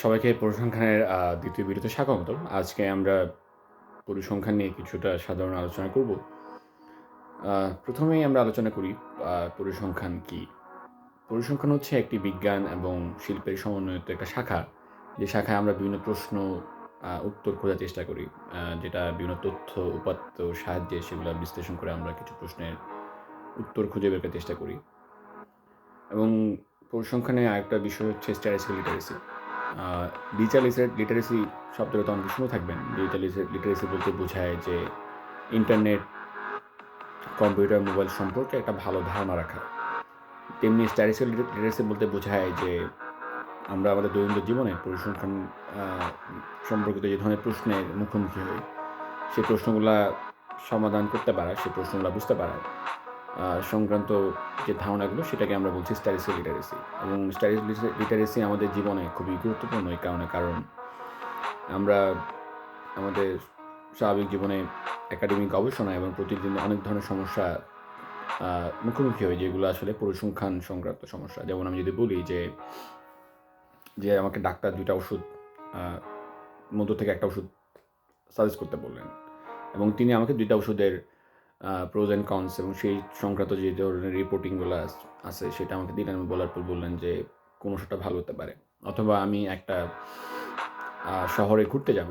সবাইকে পরিসংখ্যানের দ্বিতীয় ভিডিওতে স্বাগত আজকে আমরা পরিসংখ্যান নিয়ে কিছুটা সাধারণ আলোচনা করব। প্রথমেই আমরা আলোচনা করি পরিসংখ্যান কি? পরিসংখ্যান হচ্ছে একটি বিজ্ঞান এবং শিল্পের সমন্বয়িত একটা শাখা। যে শাখায় আমরা বিভিন্ন প্রশ্ন উত্তর খোঁজার চেষ্টা করি যেটা বিভিন্ন তথ্য, উপাত্ত, সাহায্যে সেগুলো বিশ্লেষণ করে আমরা কিছু প্রশ্নের উত্তর খুঁজে বের করার চেষ্টা করি। এবং পরিসংখ্যানে আরেকটা বিষয় হচ্ছে স্ট্যাটিস্টিক্যাল লিটারেসি। ডিজিটাল লিটারেসি শব্দটা তো অনেক শুনে থাকবেন ডিজিটাল লিটারেসি বলতে বোঝায় যে ইন্টারনেট কম্পিউটার মোবাইল সম্পর্কে একটা ভালো ধারণা রাখা। তেমনি স্ট্যাটিস্টিক্যাল লিটারেসি বলতে বোঝায় যে আমরা আমাদের দৈনন্দিন জীবনে পরিসংখ্যান সম্পর্কিত যে ধরনের প্রশ্নের মুখোমুখি হই সেই প্রশ্নগুলা সমাধান করতে পারা সেই প্রশ্নগুলো বুঝতে পারা সংক্রান্ত যে ধারণাগুলো, সেটাকে আমরা বলছি স্ট্যাটিস্টিক্যাল লিটারেসি এবং স্ট্যাটিস্টিক্যাল লিটারেসি আমাদের জীবনে খুবই গুরুত্বপূর্ণ এই কারণে, কারণ আমরা আমাদের স্বাভাবিক জীবনে একাডেমিক গবেষণা এবং প্রতিদিন অনেক ধরনের সমস্যা মুখোমুখি হয়, যেগুলো আসলে পরিসংখ্যান সংক্রান্ত সমস্যা। যেমন আমি যদি বলি যে যে আমাকে ডাক্তার দুইটা ওষুধ মধ্য থেকে একটা ওষুধ সাজেস্ট করতে বললেন এবং তিনি আমাকে দুইটা ওষুধের প্রোজ অ্যান্ড কনস এবং সেই সংক্রান্ত যে ধরনের রিপোর্টিংগুলো আছে, সেটা আমাকে দিলেন আমি বলার পর বললেন যে কোনো সেটা ভালো হতে পারে। অথবা আমি একটা শহরে ঘুরতে যাব।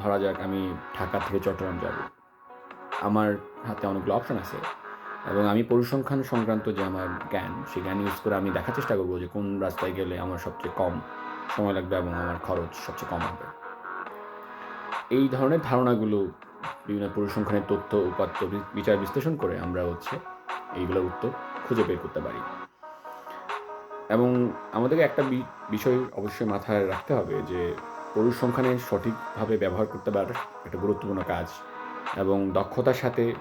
ধরা যাক আমি ঢাকা থেকে চট্টগ্রাম যাব। আমার হাতে অনেকগুলো অপশন আছে এবং আমি পরিসংখ্যান সংক্রান্ত যে আমার জ্ঞান, সেই জ্ঞান ইউজ করে আমি দেখার চেষ্টা করব যে কোন রাস্তায় গেলে আমার সবচেয়ে কম সময় লাগবে এবং আমার খরচ সবচেয়ে কম হবে। এই ধরনের ধারণাগুলো বিভিন্ন পরিসংখ্যানের তথ্য, উপাত্ত বিচার বিশ্লেষণ করে আমরা হচ্ছে এইগুলোর উত্তর খুঁজে বের করতে পারি। এবং আমাদেরকে একটা বিষয় অবশ্যই মাথায় রাখতে হবে যে পরিসংখ্যানের সঠিকভাবে ব্যবহার করতে পারা একটা গুরুত্বপূর্ণ কাজ এবং দক্ষতার সাথে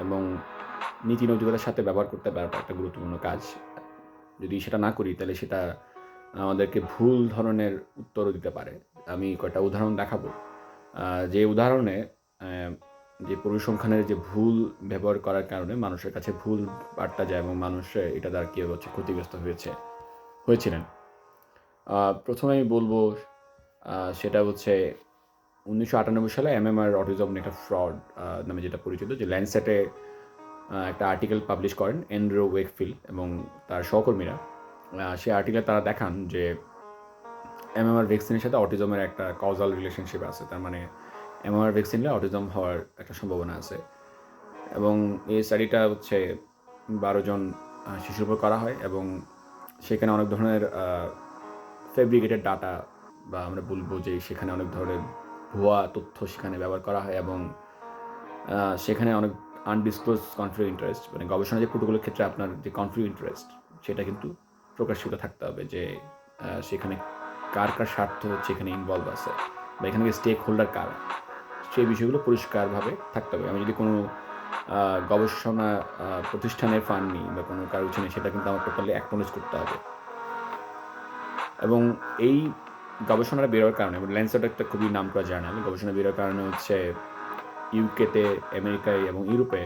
এবং নীতি নৈতিকতার সাথে ব্যবহার করতে পারাটা একটা গুরুত্বপূর্ণ কাজ। যদি সেটা না করি, তাহলে সেটা আমাদেরকে ভুল ধরনের উত্তরও দিতে পারে। আমি কয়েকটা উদাহরণ দেখাবো। যে উদাহরণে যে পরিসংখ্যানের যে ভুল ব্যবহার করার কারণে মানুষের কাছে ভুল বার্তা যায় এবং মানুষ এটা দ্বারা কী হচ্ছে ক্ষতিগ্রস্ত হয়েছে, হয়েছিলেন। প্রথমে আমি বলব সেটা হচ্ছে উনিশশো আটানব্বই সালে এমএমআর অটিজম একটা ফ্রড নামে যেটা পরিচিত, যে ল্যান্ডসেটে একটা আর্টিকেল পাবলিশ করেন এন্ড্রো ওয়েকফিল্ড এবং তার সহকর্মীরা। সে আর্টিকেলে তারা দেখান যে এমএমআর ভ্যাকসিনের সাথে অটিজমের একটা কজাল রিলেশনশিপ আছে। তার মানে এমএমআর ভ্যাকসিন নিলে অটিজম হওয়ার একটা সম্ভাবনা আছে। এবং এই স্টাডিটা হচ্ছে বারো জন শিশুর উপর করা হয় এবং সেখানে অনেক ধরনের ফেব্রিকেটেড ডাটা বা আমরা বলব যে সেখানে অনেক ধরনের ভুয়া তথ্য সেখানে ব্যবহার করা হয় এবং সেখানে অনেক আনডিসক্লোজ কনফ্লিক্ট ইন্টারেস্ট মানে গবেষণা যে প্রোটোকলের ক্ষেত্রে আপনার যে কনফ্লিক্ট ইন্টারেস্ট সেটা কিন্তু প্রকাশিত থাকতে হবে যে সেখানে কার কার স্বার্থ হচ্ছে এখানে ইনভলভ আছে বা এখানে স্টেক হোল্ডার কার? সেই বিষয়গুলো পরিষ্কারভাবে থাকতে হবে। আমি যদি কোনো গবেষণা আহ, প্রতিষ্ঠানের ফান্ড নিই বা কোনো কারও কিছু নেই সেটা কিন্তু আমার টোটালি অ্যাকনোলেজ করতে হবে। এবং এই গবেষণাটা বেরোর কারণে ল্যান্সেট একটা খুবই নাম করা জার্নাল গবেষণা বেরোর কারণে হচ্ছে ইউকেতে আমেরিকায় এবং ইউরোপে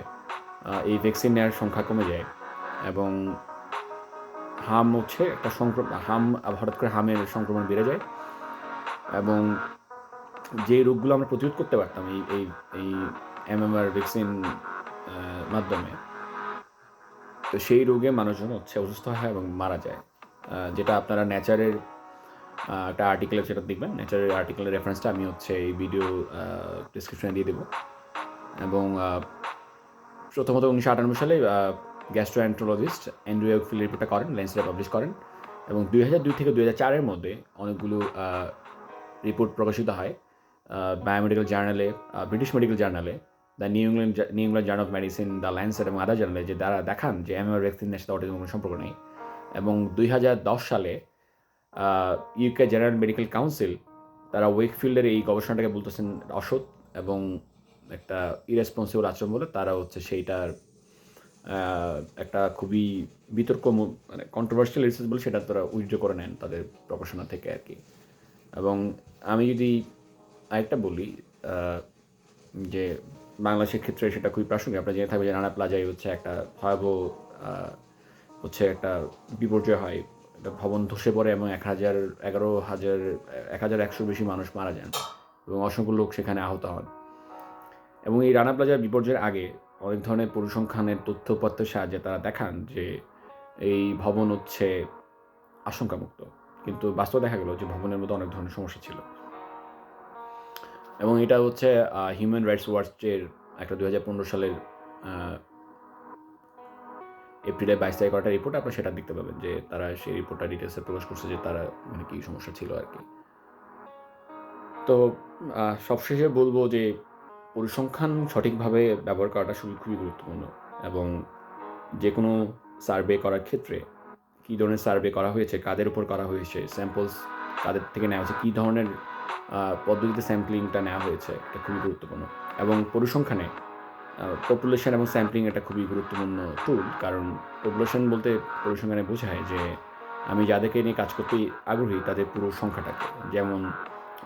এই ভ্যাকসিন নেওয়ার সংখ্যা কমে যায়। এবং হাম হচ্ছে একটা সংক্রমণ হাম, হঠাৎ করে হামের সংক্রমণ বেড়ে যায় এবং যে রোগগুলো আমরা প্রতিরোধ করতে পারতাম এই এই এই এমএমআর ভ্যাকসিন মাধ্যমে, তো সেই রোগে মানুষজন হচ্ছে অসুস্থ হয় এবং মারা যায়। যেটা আপনারা নেচারের একটা আর্টিকেলে সেটা দেখবেন। নেচারের আর্টিকেলের রেফারেন্সটা আমি হচ্ছে এই ভিডিও ডিসক্রিপশনে দিয়ে দেবো। এবং প্রথমত উনিশশো আটানব্বই সালে গ্যাস্ট্রো অ্যান্ট্রোলজিস্ট অ্যান্ড্রু ফিল রিপোর্টটা করেন লেন্সটা পাবলিশ করেন এবং দুই হাজার দুই থেকে দুই হাজার চারের মধ্যে অনেকগুলো রিপোর্ট প্রকাশিত হয় বায়োমেডিক্যাল জার্নালে ব্রিটিশ মেডিকেল জার্নালে the New England New England Journal of Medicine the Lancet এবং আদার জার্নালে যে দ্বারা দেখান যে এমআর ভ্যাকসিনের সাথে অটিজম কোনো সম্পর্ক নেই এবং দুই হাজার দশ সালে ইউকে জেনারেল মেডিকেল কাউন্সিল তারা ওয়েকফিল্ডের এই গবেষণাটাকে বলতেছেন অসৎ এবং একটা ইরেসপন্সিবল আচরণ বলে তারা হচ্ছে সেইটার একটা খুবই বিতর্ক মানে কন্ট্রোভার্সিয়াল রিসার্চ বলে সেটা তারা উইথড্র করে নেন তাদের প্রকাশনা থেকে আর কি। এবং আমি যদি আরেকটা বলি যে বাংলাদেশের ক্ষেত্রে সেটা খুবই প্রাসঙ্গিক। আপনারা জেনে থাকবেন যে রানা প্লাজায় হচ্ছে একটা ভয়াবহ হচ্ছে একটা বিপর্যয় হয়। একটা ভবন ধসে পড়ে এবং এক হাজার এগারো হাজার, এক হাজার একশো বেশি মানুষ মারা যান এবং অসংখ্য লোক সেখানে আহত হন। এবং এই রানা প্লাজার বিপর্যয়ের আগে অনেক ধরনের পরিসংখ্যানের তথ্যপত্রের সাহায্যে তারা দেখান যে এই ভবন হচ্ছে আশঙ্কামুক্ত। কিন্তু বাস্তব দেখা গেল যে ভবনের মধ্যে অনেক ধরনের সমস্যা ছিল। এবং এটা হচ্ছে হিউম্যান রাইটস ওয়াচের একটা দু হাজার পনেরো সালের আহ, এপ্রিলের বাইশ তারিখ একটা রিপোর্ট আপনারা সেটা দেখতে পাবেন যে তারা সেই রিপোর্টটা ডিটেলসে প্রকাশ করছে যে তারা মানে কী সমস্যা ছিল আর কি। তো সবশেষে বলব যে পরিসংখ্যান সঠিকভাবে ব্যবহার করাটা খুবই খুবই গুরুত্বপূর্ণ এবং যে কোনো সার্ভে করার ক্ষেত্রে কী ধরনের সার্ভে করা হয়েছে, কাদের উপর করা হয়েছে, স্যাম্পলস কাদের থেকে নেওয়া হয়েছে, কী ধরনের পদ্ধতিতে স্যাম্পলিংটা নেওয়া হয়েছে, এটা খুবই গুরুত্বপূর্ণ এবং পরিসংখ্যানে পপুলেশন এবং স্যাম্পলিং এটা খুবই গুরুত্বপূর্ণ টুল কারণ পপুলেশন বলতে পরিসংখ্যানে বোঝায় যে আমি যাদেরকে নিয়ে কাজ করতে আগ্রহী তাদের পুরো সংখ্যাটাকে। যেমন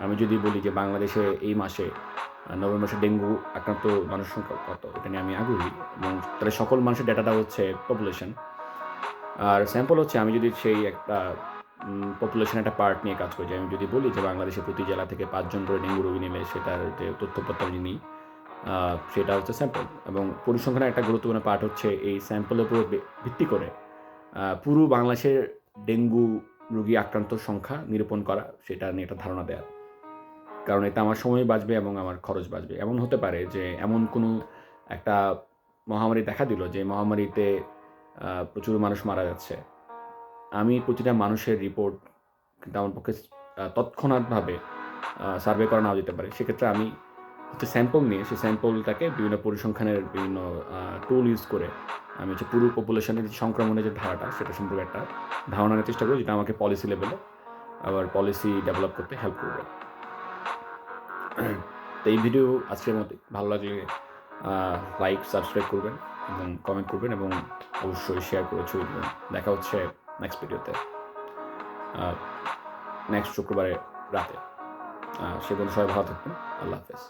আমি যদি বলি যে বাংলাদেশে এই মাসে নভেম্বর মাসে ডেঙ্গু আক্রান্ত মানুষ সংখ্যা কত? এটা নিয়ে আমি আগ্রহী এবং তাহলে সকল মানুষের ডেটাটা হচ্ছে পপুলেশন আর স্যাম্পল হচ্ছে, আমি যদি সেই একটা পপুলেশন একটা পার্ট নিয়ে কাজ করি, যে আমি যদি বলি যে বাংলাদেশে প্রতি জেলা থেকে পাঁচজন করে ডেঙ্গু রোগী নিলে সেটার যে তথ্যপত্র আমি নিই সেটা হচ্ছে স্যাম্পল এবং পরিসংখ্যানের একটা গুরুত্বপূর্ণ পার্ট হচ্ছে এই স্যাম্পলের উপর ভিত্তি করে পুরো বাংলাদেশের ডেঙ্গু রোগী আক্রান্ত সংখ্যা নিরূপণ করা, সেটা নিয়ে একটা ধারণা দেওয়া কারণ এতে আমার সময় বাঁচবে এবং আমার খরচ বাঁচবে। এমন হতে পারে যে এমন কোনো একটা মহামারী দেখা দিল যে মহামারীতে প্রচুর মানুষ মারা যাচ্ছে। আমি প্রতিটা মানুষের রিপোর্ট কিন্তু আমার পক্ষে তৎক্ষণাৎভাবে সার্ভে করা নাও যেতে পারে। সেক্ষেত্রে আমি হচ্ছে স্যাম্পল নিয়ে, সেই স্যাম্পলটাকে বিভিন্ন পরিসংখ্যানের বিভিন্ন টুল ইউজ করে আমি হচ্ছে পুরো পপুলেশনের যে সংক্রমণের যে ধারাটা, সেটা সম্পর্কে একটা ধারণা নেওয়ার চেষ্টা করি যেটা আমাকে পলিসি লেভেলে আবার পলিসি ডেভেলপ করতে হেল্প করবে। তো এই ভিডিও আজকের মতো ভালো লাগলে লাইক সাবস্ক্রাইব করবেন এবং কমেন্ট করবেন এবং অবশ্যই শেয়ার করে ছবি দেবেন দেখা হচ্ছে নেক্সট ভিডিওতে নেক্সট শুক্রবারে রাতে। সে বলে সবাই ভালো থাকবেন। আল্লাহ হাফেজ।